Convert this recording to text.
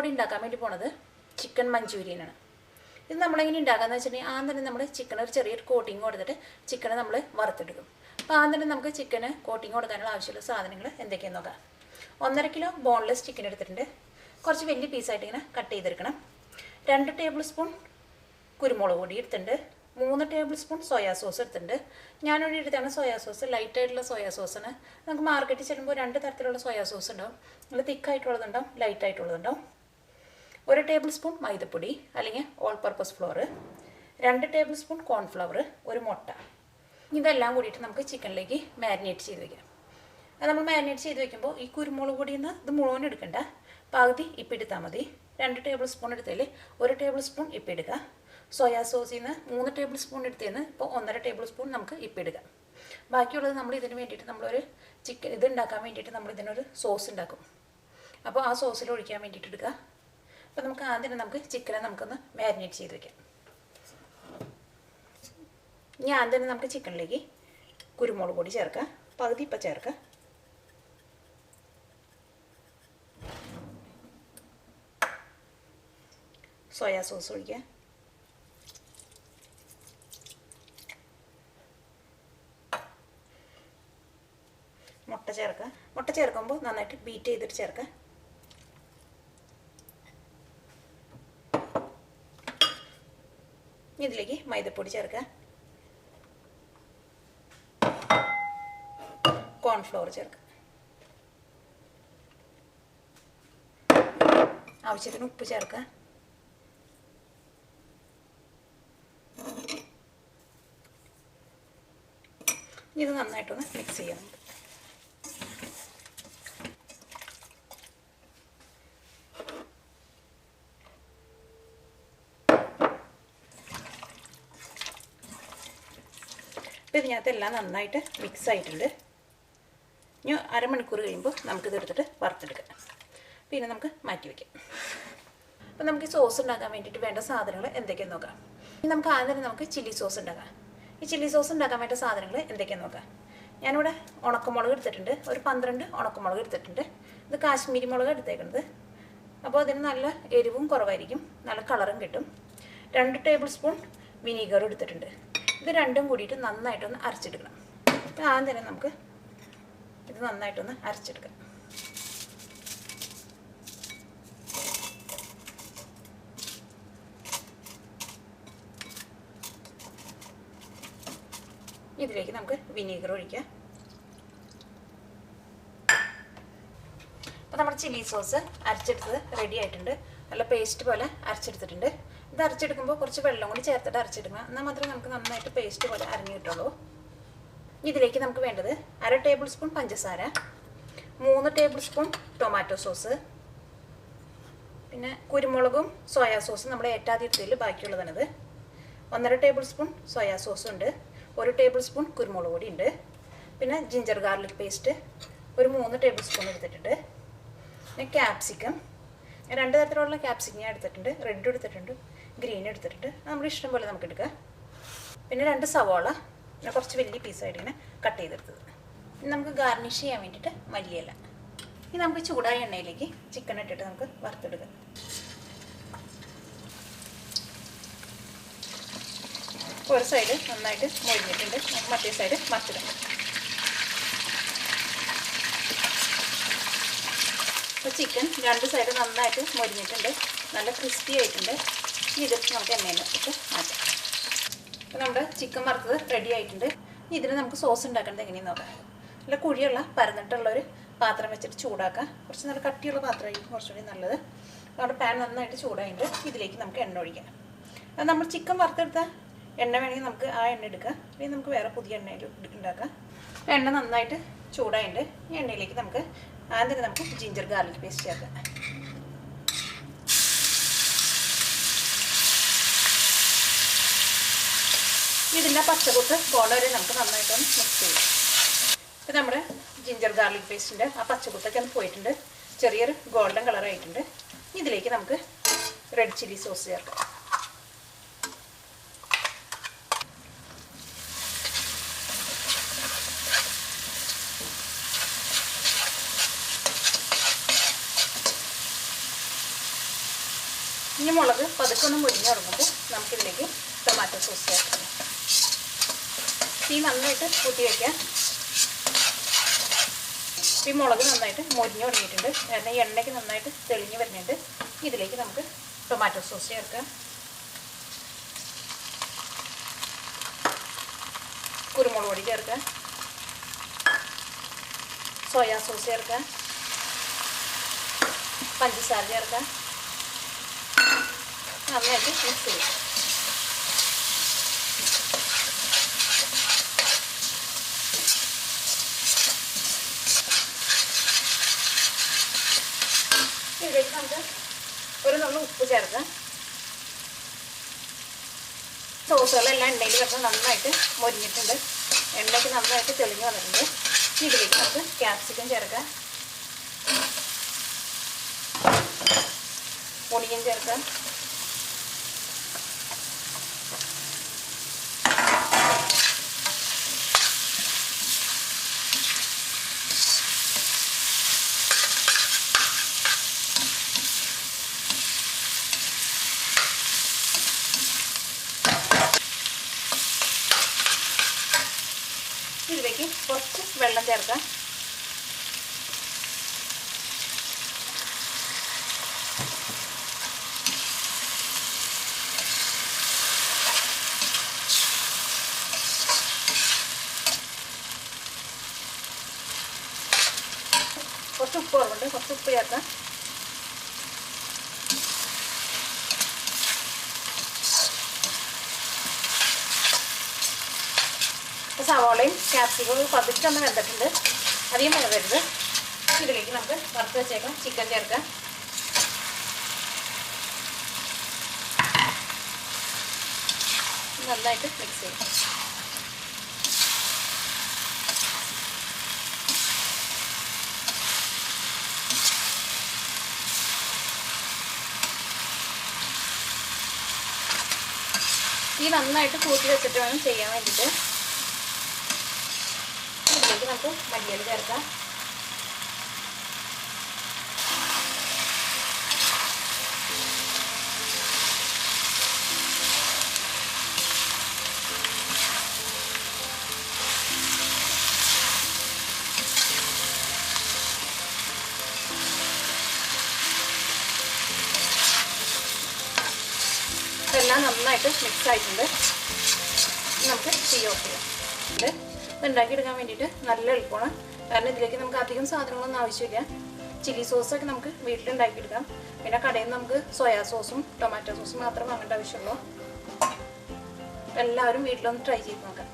നമ്മളിവിടെ ഉണ്ടാക്കാൻ വേണ്ടി പോണത് ചിക്കൻ മഞ്ചൂരിയനാണ്. ഇത് നമ്മളെങ്ങനെ ഉണ്ടാക്കാന്ന് വെച്ചിട്ടുണ്ടെങ്കിൽ ആദ്യം തന്നെ നമ്മൾ ചിക്കൻ ഒരു ചെറിയൊരു കോട്ടിങ് കൊടുത്തിട്ട് ചിക്കനെ നമ്മൾ വറുത്തെടുക്കും. അപ്പോൾ ആദ്യം തന്നെ നമുക്ക് ചിക്കന് കോട്ടിങ് കൊടുക്കാനുള്ള ആവശ്യമുള്ള സാധനങ്ങൾ എന്തൊക്കെയാണെന്ന് നോക്കാം. ഒന്നര കിലോ ബോൺലെസ് ചിക്കൻ എടുത്തിട്ടുണ്ട്. കുറച്ച് വലിയ പീസായിട്ട് ഇങ്ങനെ കട്ട് ചെയ്തെടുക്കണം. രണ്ട് ടേബിൾ സ്പൂൺ കുരുമുളക് പൊടി എടുത്തിട്ടുണ്ട്. മൂന്ന് ടേബിൾ സ്പൂൺ സോയാ സോസ് എടുത്തിട്ടുണ്ട്. ഞാനിവിടെ എടുത്താണ് സോയാ സോസ് ലൈറ്റ് ആയിട്ടുള്ള സോയാ സോസാണ് നമുക്ക് മാർക്കറ്റിൽ ചെല്ലുമ്പോൾ രണ്ട് തരത്തിലുള്ള സോയാ സോസ് ഉണ്ടാവും. നല്ല തിക്കായിട്ടുള്ളതുണ്ടാവും ലൈറ്റ് ആയിട്ടുള്ളതുണ്ടാവും. ഒരു ടേബിൾ സ്പൂൺ മൈദപ്പൊടി അല്ലെങ്കിൽ ഓൾ പർപ്പസ് ഫ്ലോർ രണ്ട് ടേബിൾ സ്പൂൺ കോൺഫ്ലവർ ഒരു മുട്ട. ഇതെല്ലാം കൂടിയിട്ട് നമുക്ക് ചിക്കനിലേക്ക് മാരിനേറ്റ് ചെയ്ത് വെക്കാം. അത് നമ്മൾ മാരിനേറ്റ് ചെയ്ത് വെക്കുമ്പോൾ ഈ കുരുമുളക് പൊടിയിൽ നിന്ന് ഇത് മുഴുവൻ എടുക്കണ്ട. പകുതി ഇപ്പിടുത്താൽ മതി. രണ്ട് ടേബിൾ സ്പൂൺ എടുത്തതിൽ ഒരു ടേബിൾ സ്പൂൺ ഇപ്പിടുക സോയാ സോസിൽ നിന്ന് മൂന്ന് ടേബിൾ സ്പൂൺ എടുത്തതിന് ഇപ്പോൾ ഒന്നര ടേബിൾ സ്പൂൺ നമുക്ക് ഇപ്പിടുക ബാക്കിയുള്ളത് നമ്മൾ ഇതിന് വേണ്ടിയിട്ട് നമ്മളൊരു ചിക്കൻ ഇത് ഉണ്ടാക്കാൻ വേണ്ടിയിട്ട് നമ്മൾ ഇതിനൊരു സോസ് ഉണ്ടാക്കും. അപ്പോൾ ആ സോസിൽ ഒഴിക്കാൻ വേണ്ടിയിട്ട് എടുക്കുക. അപ്പോൾ നമുക്ക് ആദ്യം നമുക്ക് ചിക്കനെ നമുക്കൊന്ന് മാരിനേറ്റ് ചെയ്ത് വെക്കാം. ഇനി ആദ്യം നമുക്ക് ചിക്കനിലേക്ക് കുരുമുളക് പൊടി ചേർക്കാം പകുതി ഇപ്പം ചേർക്കാം സോയാ സോസ് ഒഴിക്കുക. മുട്ട ചേർക്കുക. മുട്ട ചേർക്കുമ്പോൾ നന്നായിട്ട് ബീറ്റ് ചെയ്തിട്ട് ചേർക്കുക. ഇതിലേക്ക് മൈദപ്പൊടി ചേർക്കുക. കോൺഫ്ലോർ ചേർക്കുക. ആവശ്യത്തിന് ഉപ്പ് ചേർക്കുക. ഇത് നന്നായിട്ടൊന്ന് മിക്സ് ചെയ്യണം. ഇതിനകത്ത് എല്ലാം നന്നായിട്ട് മിക്സ് ആയിട്ടുണ്ട്. ഇനി അരമണിക്കൂർ കഴിയുമ്പോൾ നമുക്കിത് എടുത്തിട്ട് വറുത്തെടുക്കാം. പിന്നെ നമുക്ക് മാറ്റി വയ്ക്കാം അപ്പം നമുക്ക് ഈ സോസ് ഉണ്ടാക്കാൻ വേണ്ടിയിട്ട് വേണ്ട സാധനങ്ങൾ എന്തൊക്കെയാണ് നോക്കാം. ഇനി നമുക്ക് ആദ്യം തന്നെ നമുക്ക് ചില്ലി സോസ് ഉണ്ടാക്കാം. ഈ ചില്ലി സോസ് ഉണ്ടാക്കാൻ വേണ്ട സാധനങ്ങൾ എന്തൊക്കെയാണെന്ന് നോക്കാം. ഞാനിവിടെ ഉണക്കമുളക് എടുത്തിട്ടുണ്ട്. ഒരു പന്ത്രണ്ട് ഉണക്കമുളക് എടുത്തിട്ടുണ്ട്. ഇത് കാശ്മീരി മുളക് എടുത്തേക്കുന്നത് അപ്പോൾ അതിന് നല്ല എരിവും കുറവായിരിക്കും. നല്ല കളറും കിട്ടും. രണ്ട് ടേബിൾ സ്പൂൺ വിനീഗർ എടുത്തിട്ടുണ്ട്. ഇത് രണ്ടും കൂടിയിട്ട് നന്നായിട്ടൊന്ന് അരച്ചെടുക്കണം. അപ്പോൾ ആദ്യം തന്നെ നമുക്ക് ഇത് നന്നായിട്ടൊന്ന് അരച്ചെടുക്കാം. ഇതിലേക്ക് നമുക്ക് വിനീഗർ ഒഴിക്കാം. അപ്പോൾ നമ്മുടെ ചില്ലി സോസ് അരച്ചെടുത്തത് റെഡി ആയിട്ടുണ്ട്. നല്ല പേസ്റ്റ് പോലെ അരച്ചെടുത്തിട്ടുണ്ട്. ഇത് അരച്ചെടുക്കുമ്പോൾ കുറച്ച് വെള്ളം കൂടി ചേർത്തിട്ട് അരച്ചെടുക്കണം എന്നാൽ മാത്രമേ നമുക്ക് നന്നായിട്ട് പേസ്റ്റ് പോലെ അരഞ്ഞു കിട്ടുള്ളൂ. ഇതിലേക്ക് നമുക്ക് വേണ്ടത് അര ടേബിൾ സ്പൂൺ പഞ്ചസാര മൂന്ന് ടേബിൾ സ്പൂൺ ടൊമാറ്റോ സോസ് പിന്നെ കുരുമുളകും സോയാ സോസും നമ്മൾ ഏറ്റാതിരുത്തിയിൽ ബാക്കിയുള്ളതാണിത്. ഒന്നര ടേബിൾ സ്പൂൺ സോയാ സോസ് ഉണ്ട് ഒരു ടേബിൾ സ്പൂൺ കുരുമുളക് പൊടി ഉണ്ട് പിന്നെ ജിഞ്ചർ ഗാർലിക് പേസ്റ്റ് ഒരു മൂന്ന് ടേബിൾ സ്പൂൺ എടുത്തിട്ടുണ്ട്. പിന്നെ ക്യാപ്സിക്കം രണ്ട് തരത്തിലുള്ള ക്യാപ്സിക്കം ഞാൻ എടുത്തിട്ടുണ്ട് റെഡ് എടുത്തിട്ടുണ്ട്. ഗ്രീൻ എടുത്തിട്ട് നമ്മുടെ ഇഷ്ടം പോലെ നമുക്ക് എടുക്കാം. പിന്നെ രണ്ട് സവാള ഞാൻ കുറച്ച് വലിയ പീസായിട്ട് ഇങ്ങനെ കട്ട് ചെയ്തെടുത്തത്. ഇനി നമുക്ക് ഗാർണിഷ് ചെയ്യാൻ വേണ്ടിയിട്ട് മല്ലിയില. ഇനി നമുക്ക് ചൂടായ എണ്ണയിലേക്ക് ചിക്കൻ ഇട്ടിട്ട് നമുക്ക് വറുത്തെടുക്കാം. ഒരു സൈഡ് നന്നായിട്ട് മൊഴിഞ്ഞിട്ടുണ്ട് നമുക്ക് മറ്റേ സൈഡ് മറിച്ചിടാം ചിക്കൻ രണ്ട് സൈഡ് നന്നായിട്ട് മൊരിഞ്ഞിട്ടുണ്ട്. നല്ല ക്രിസ്പി ആയിട്ടുണ്ട്. ഇനി ജസ്റ്റ് നമുക്ക് എണ്ണയിൽ ഇട്ട് മാറ്റാം. അപ്പോൾ നമ്മുടെ ചിക്കൻ വറുത്തത് റെഡി ആയിട്ടുണ്ട്. ഇനി ഇതിന് നമുക്ക് സോസ് ഉണ്ടാക്കേണ്ടത് എങ്ങനെയെന്ന് നോക്കാം. നല്ല കുഴിയുള്ള പരന്നിട്ടുള്ള ഒരു പാത്രം വെച്ചിട്ട് ചൂടാക്കാം. കുറച്ച് നല്ല കട്ടിയുള്ള പാത്രമായിരിക്കും കുറച്ചുകൂടി നല്ലത്. നമ്മുടെ പാൻ നന്നായിട്ട് ചൂടായിട്ട് ഇതിലേക്ക് നമുക്ക് എണ്ണ ഒഴിക്കാം. അത് നമ്മൾ ചിക്കൻ വറുത്തെടുത്ത എണ്ണ വേണമെങ്കിൽ നമുക്ക് ആ എണ്ണ എടുക്കാം. അല്ലെങ്കിൽ നമുക്ക് വേറെ പുതിയ എണ്ണയിൽ ഉണ്ടാക്കാം. എണ്ണ നന്നായിട്ട് ചൂടായിട്ട് ഈ എണ്ണയിലേക്ക് നമുക്ക് ആദ്യം നമുക്ക് ജിഞ്ചർ ഗാർലിക് പേസ്റ്റ് ചേർക്കാം. ഇതിന്റെ പച്ചക്കുത്ത് പോലെ വരെ നമുക്ക് നന്നായിട്ടൊന്ന് മിക്സ് ചെയ്യാം. ഇപ്പം നമ്മുടെ ജിഞ്ചർ ഗാർലിക് പേസ്റ്റിന്റെ ആ പച്ചക്കൊത്തൊക്കെ ഒന്ന് പോയിട്ടുണ്ട്. ചെറിയൊരു ഗോൾഡൻ കളർ ആയിട്ടുണ്ട്. ഇതിലേക്ക് നമുക്ക് റെഡ് ചില്ലി സോസ് ചേർക്കാം. ഇനി മുളക് പതുക്കെ ഒന്ന് തുടങ്ങുമ്പോൾ നമുക്കിതിലേക്ക് ടൊമാറ്റോ സോസ് ചേർക്കാം. തീ നന്നായിട്ട് കൂട്ടി വയ്ക്കാം ഈ മുളക് നന്നായിട്ട് മൊരിഞ്ഞു തുടങ്ങിയിട്ടുണ്ട്. കാരണം ഈ എണ്ണയ്ക്ക് നന്നായിട്ട് തെളിഞ്ഞു വരുന്നുണ്ട്. ഇതിലേക്ക് നമുക്ക് ടൊമാറ്റോ സോസ് ചേർക്കാം. കുരുമുളക് പൊടി ചേർക്കാം. സോയാ സോസ് ചേർക്കാം. പഞ്ചസാര ചേർക്കാം. നന്നായിട്ട് മിക്സ് ചെയ്യും. ഇതിലേക്ക് നമുക്ക് ഒരു നമ്മൾ ഉപ്പ് ചേർക്കാം സോസുകളെല്ലാം എണ്ണയിൽ കിടന്ന് നന്നായിട്ട് മൊരിഞ്ഞിട്ടുണ്ട്. എണ്ണയ്ക്ക് നന്നായിട്ട് തെളിഞ്ഞ് വന്നിട്ടുണ്ട്. ഇതിലേക്ക് നമുക്ക് ക്യാപ്സിക്കം ചേർക്കാം. ഒണിയൻ ചേർക്കാം ഇതിലേക്ക് കുറച്ച് വെള്ളം ചേർക്കാം കുറച്ച് ഉപ്പ് കുറവുണ്ട് കുറച്ച് ഉപ്പ് ചേർക്കാം സവാളയും ക്യാപ്സിക്കവും നമ്മൾ വെന്തിട്ടുണ്ട്. അധികം വേവരുത് ഇതിലേക്ക് നമുക്ക് വറുത്ത് വെച്ചേക്കാം. ചിക്കൻ ചേർക്കാം നന്നായിട്ട് മിക്സ് ചെയ്യാം. ഈ നന്നായിട്ട് കൂട്ടി വെച്ചിട്ട് വേണം ചെയ്യാൻ വേണ്ടിയിട്ട്. നമുക്ക് മല്ലിയില ചേർക്കാം ഇതെല്ലാം നന്നായിട്ട് മിക്സ് ആയിട്ടുണ്ട്. നമുക്ക് തീ ഓഫ് ചെയ്യാം. ഇത് ഉണ്ടാക്കിയെടുക്കാൻ വേണ്ടിയിട്ട് നല്ല എളുപ്പമാണ്. കാരണം ഇതിലേക്ക് നമുക്ക് അധികം സാധനങ്ങളൊന്നും ആവശ്യമില്ല. ചില്ലി സോസൊക്കെ നമുക്ക് വീട്ടിൽ ഉണ്ടാക്കിയെടുക്കാം പിന്നെ കടയിൽ നിന്ന് നമുക്ക് സോയാ സോസും ടൊമാറ്റോ സോസും മാത്രം വാങ്ങേണ്ട ആവശ്യമുള്ളൂ. എല്ലാവരും വീട്ടിലൊന്ന് ട്രൈ ചെയ്ത് നോക്കാം.